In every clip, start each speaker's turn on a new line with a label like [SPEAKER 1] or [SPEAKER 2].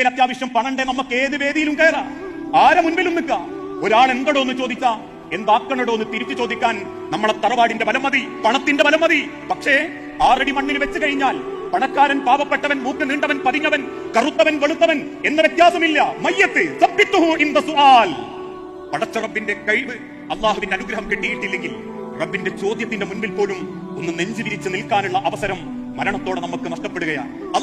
[SPEAKER 1] നമ്മളെ അത്യാവശ്യം പണണ്ടേ നമുക്ക് ഏത് വേദിയിലും കയറാം ആരെ മുൻപിലും നിൽക്കാം ഒരാൾ എന്തടോ എന്ന് ചോദിക്കാം എന്താക്കണടോ എന്ന് തിരിച്ചു ചോദിക്കാൻ നമ്മളെ തറവാടിന്റെ ബലം മതി പണത്തിന്റെ ബലം മതി. പക്ഷേ ആറടി മണ്ണിൽ വെച്ച് കഴിഞ്ഞാൽ പണക്കാരൻ പാവപ്പെട്ടവൻ മൂക്ക് നീണ്ടവൻ പതിഞ്ഞവൻ കറുത്തവൻ വെളുത്തവൻ എന്ന വ്യത്യാസമില്ല. മയ്യത്ത് പടച്ചറബിന്റെ കഴിവ് അള്ളാഹുവിന്റെ അനുഗ്രഹം കിട്ടിയിട്ടില്ലെങ്കിൽ റബ്ബിന്റെ ചോദ്യത്തിന്റെ മുൻപിൽ പോലും ഒന്ന് നെഞ്ചു വിരിച്ച് നിൽക്കാനുള്ള അവസരം മരണത്തോടെ നമുക്ക് നഷ്ടപ്പെടുകയാണ്.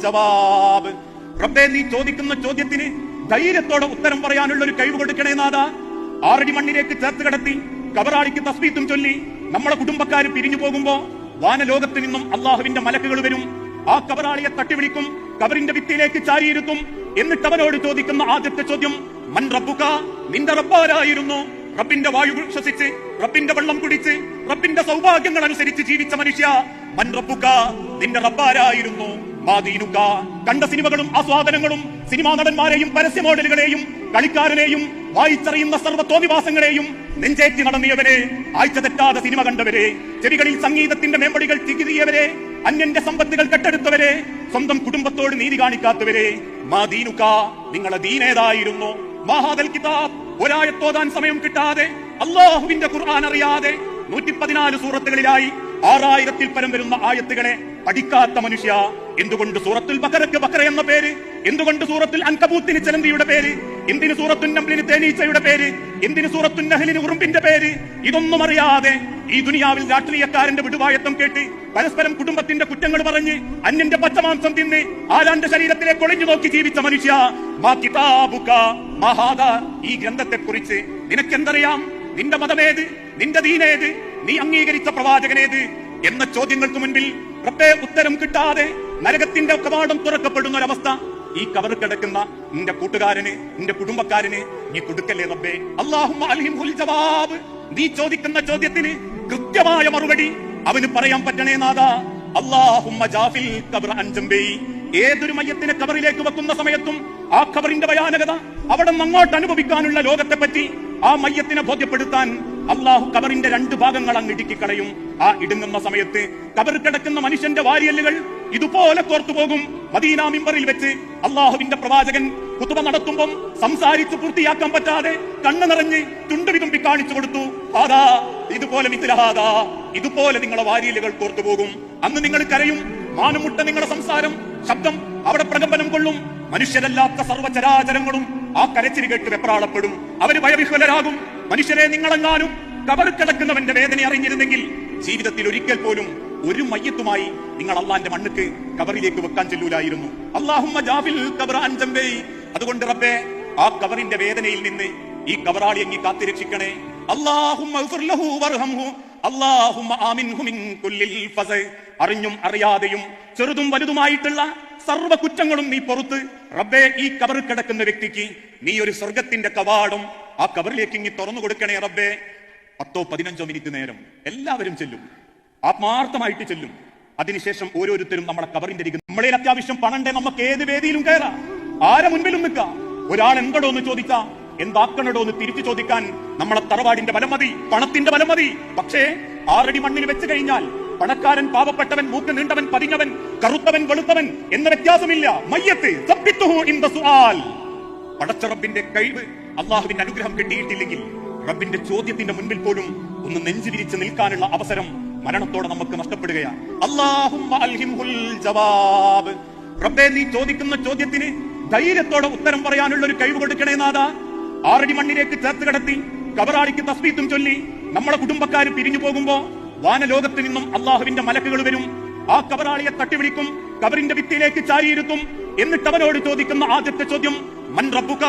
[SPEAKER 1] ജവാബ്. നീ ചോദിക്കുന്ന ചോദ്യത്തിന് ധൈര്യത്തോടെ ഉത്തരം പറയാനുള്ള ഒരു കഴിവ് കൊടുക്കണേ നാഥ. ആറടി മണ്ണിലേക്ക് ചേർത്ത് കിടത്തി കബറാളിക്ക് തസ്ബീത്തും ചൊല്ലി നമ്മളെ കുടുംബക്കാർ പിരിഞ്ഞു പോകുമ്പോ വാനലോകത്ത് നിന്നും അള്ളാഹുവിന്റെ മലക്കുകൾ വരും. ആ കബറാളിയെ തട്ടിവിളിക്കും കബറിന്റെ ഭിത്തിയിലേക്ക് ചാരിയിരുത്തും. എന്നിട്ട് അവനോട് ചോദിക്കുന്ന ആദ്യത്തെ ചോദ്യം മൻ റബ്ബുക? നിന്റെ റബ്ബാരായിരുന്നു. റബ്ബിന്റെ വായു ശ്വസിച്ച് റബ്ബിന്റെ വെള്ളം കുടിച്ച് റബ്ബിന്റെ സൗഭാഗ്യങ്ങൾ അനുസരിച്ച് ജീവിച്ച മനുഷ്യ. മൻ റബ്ബുക നിന്റെ റബ്ബാരായിരുന്നു. മാദീനുക കണ്ട സിനിമകളും ആസ്വാദനങ്ങളും സിനിമാ നടന്മാരെയും പരസ്യ മോഡലുകളെയും കളിക്കാരനെയും വായിച്ചറിയുന്ന സർവത്തോന്നിവാസങ്ങളെയും നെഞ്ചേറ്റി നടന്നിയവരെ ആഴ്ച തെറ്റാതെ സിനിമ കണ്ടവരെ ചെവികളിൽ സംഗീതത്തിന്റെ മേമ്പടികൾ തികിതിയവരെ അന്യന്റെ സമ്പത്തുകൾ കെട്ടെടുത്തവരെ സ്വന്തം കുടുംബത്തോട് നീതി കാണിക്കാത്തവരെ മാ ദീനുക നിങ്ങളെ ദീനേതായിരുന്നു. മഹാദൽ കിതാബ് ഒരായത്തോതാൻ സമയം കിട്ടാതെ അള്ളാഹുവിന്റെ ഖുർആൻ അറിയാതെ നൂറ്റി പതിനാല് സൂറത്തുകളിലായി ആറായിരത്തിൽ പരം വരുന്ന ആയത്തുകളെ പഠിക്കാത്ത മനുഷ്യ എന്തുകൊണ്ട് സൂറത്തിൽ ബക്കറക്ക് ബക്കറ എന്ന പേര്? എന്തുകൊണ്ട് സൂറത്തിൽ അൻകബൂത്തിന് ചലന്തിയുടെ പേര്? എന്തിന് സൂറത്തുൻ നംലിന് തേനീച്ചയുടെ പേര്? എന്തിന് സൂറത്തുൻ നഹലിന് ഉറുമ്പിന്റെ പേര്? ഇതൊന്നും അറിയാതെ ഈ ദുനിയാവിൽ രാഷ്ട്രീയക്കാരന്റെ വിടുവായത്വം കേട്ട് പരസ്പരം കുടുംബത്തിന്റെ കുറ്റങ്ങൾ പറഞ്ഞ് അന്യന്റെ പച്ചമാംസം തിന്ന് ആരാന്റെ ശരീരത്തിലെ കൊളിഞ്ഞു നോക്കി ജീവിച്ച മനുഷ്യ. ഈ ഗ്രന്ഥത്തെ കുറിച്ച് നിനക്കെന്തറിയാം? നിന്റെ മതമേത്? നിന്റെ ദീനേത്? നീ അംഗീകരിച്ച പ്രവാചകനേത്? എന്ന ചോദ്യങ്ങൾക്ക് മുൻപിൽ ഉത്തരം കിട്ടാതെ നരകത്തിന്റെ കവാടം തുറക്കപ്പെടുന്ന ഒരവസ്ഥ. ഈ കവർ കിടക്കുന്ന നിന്റെ കൂട്ടുകാരന് നിന്റെ കുടുംബക്കാരന് നീ കൊടുക്കല്ലേ റബ്ബേ? അള്ളാഹും ജവാബ്. നീ ചോദിക്കുന്ന ചോദ്യത്തിന് കൃത്യമായ മറുപടി അവന് പറയാൻ പറ്റണേ നാദാ അള്ളാഹുമ്മ ജാഫിൽ കബർ അൻജംബി ഏതൊരു മയ്യത്തിനെ കബറിലേക്ക് വെക്കുന്ന സമയത്തും ആ കബറിന്റെ ഭയാനകത അവിടെ അങ്ങോട്ട് അനുഭവിക്കാനുള്ള ലോകത്തെ പറ്റി ആ മയ്യത്തിനെ ബോധ്യപ്പെടുത്താൻ അള്ളാഹു കബറിന്റെ രണ്ട് ഭാഗങ്ങൾ അങ്ങ് ഇടുക്കിക്കളയും ആ ഇടുങ്ങുന്ന സമയത്ത് കബർ കിടക്കുന്ന മനുഷ്യന്റെ വാരിയല്ലുകൾ ഇതുപോലെ കോർത്തു പോകും. മദീന മിമ്പറിൽ വെച്ച് അള്ളാഹുവിന്റെ പ്രവാചകൻ കുത്തുബ നടത്തുമ്പം സംസാരിച്ച് പൂർത്തിയാക്കാൻ പറ്റാതെ കണ്ണു നിറഞ്ഞ് ചുണ്ടു വിതുമ്പി കാണിച്ചു കൊടുത്തു. ആദാ ഇതുപോലെ മിഥിലഹാദാ ഇതുപോലെ നിങ്ങളെ വാരിയലുകൾ കോർത്തു പോകും. അന്ന് നിങ്ങൾ കരയും മാനമുട്ട നിങ്ങളുടെ സംസാരം ശബ്ദം അവിടെ പ്രകമ്പനം കൊള്ളും. മനുഷ്യരല്ലാത്ത സർവചരാചരങ്ങളും ആ കരച്ചിരി കേട്ട് വെപ്രാളപ്പെടും. അവർ ഭയവിഹ്വലരാകും. മനുഷ്യരെ നിങ്ങളെങ്ങാനും കബർ കിടക്കുന്നവന്റെ വേദന അറിഞ്ഞിരുന്നെങ്കിൽ ജീവിതത്തിൽ ഒരിക്കൽ പോലും ഒരു മയ്യത്തുമായി നിങ്ങൾ അള്ളാന്റെ മണ്ണുക്ക് കബറിലേക്ക് വെക്കാൻ ചെല്ലൂലായിരുന്നു. ജാഫിൽ അതുകൊണ്ട് റബ്ബേ ആ കബറിന്റെ വേദനയിൽ നിന്ന് ഈ കബറാളി അങ്ങി കാത്തിരക്ഷിക്കണേ. അറിഞ്ഞും അറിയാതെയും ചെറുതും വലുതുമായിട്ടുള്ള സർവ കുറ്റങ്ങളും നീ പുറത്ത് റബ്ബേ ഈ കബർ കിടക്കുന്ന വ്യക്തിക്ക് നീ ഒരു സ്വർഗത്തിന്റെ കവാടം ആ കബറിലേക്ക് ഇങ്ങി തുറന്നു കൊടുക്കണേ റബ്ബേ. പത്തോ പതിനഞ്ചോ മിനിറ്റ് നേരം എല്ലാവരും ചെല്ലും. ആത്മാർത്ഥമായിട്ട് ചെല്ലും. അതിനുശേഷം ഓരോരുത്തരും നമ്മളെ കബറിന്റെ അരികിൽ നമ്മളെ അത്യാവശ്യം പണണ്ടേ നമുക്ക് ഏത് വേദിയിലും കയറാം. ആരെ മുൻപിലും നിൽക്കാം ഒരാൾ എന്തടോ എന്ന് ചോദിച്ചാ എന്താക്കണടോ എന്ന് തിരിച്ചു ചോദിക്കാൻ നമ്മളെ തറവാടിന്റെ ബലം മതി പണത്തിന്റെ ബലം മതി. പക്ഷേ ആറടി മണ്ണിൽ വെച്ച് കഴിഞ്ഞാൽ പണക്കാരൻ പാവപ്പെട്ടവൻ മൂക്ക് നീണ്ടവൻ പതിഞ്ഞവൻ കറുത്തവൻ വെളുത്തവൻ എന്ന വ്യത്യാസമില്ല. മയ്യത്ത് സബ്ബിത്തുഹു ഇൻ ദ സുആൽ. പടച്ച റബ്ബിന്റെ കഴിവ് അള്ളാഹുവിന്റെ അനുഗ്രഹം കിട്ടിയിട്ടില്ലെങ്കിൽ റബ്ബിന്റെ ചോദ്യത്തിന്റെ മുൻപിൽ പോലും ഒന്ന് നെഞ്ചു വിരിച്ച് നിൽക്കാനുള്ള അവസരം മരണത്തോടെ നമുക്ക് നഷ്ടപ്പെടുകയാണ്. ജവാബ്. നീ ചോദിക്കുന്ന ചോദ്യത്തിന് ധൈര്യത്തോടെ ഉത്തരം പറയാനുള്ള ഒരു കഴിവ് കൊടുക്കണേ നാഥ. ആറടി മണ്ണിലേക്ക് ചേർത്ത് കിടത്തി കബറാളിക്ക് തസ്ബീത്തും ചൊല്ലി നമ്മുടെ കുടുംബക്കാർ പിരിഞ്ഞു പോകുമ്പോ വാനലോകത്ത് നിന്നും അള്ളാഹുവിന്റെ മലക്കുകൾ വരും. ആ കബറാളിയെ തട്ടിവിളിക്കും കബറിന്റെ ഭിത്തിയിലേക്ക് ചാരിയിരുത്തും. എന്നിട്ട് അവനോട് ചോദിക്കുന്ന ആദ്യത്തെ ചോദ്യം മൻ റബ്ബുക?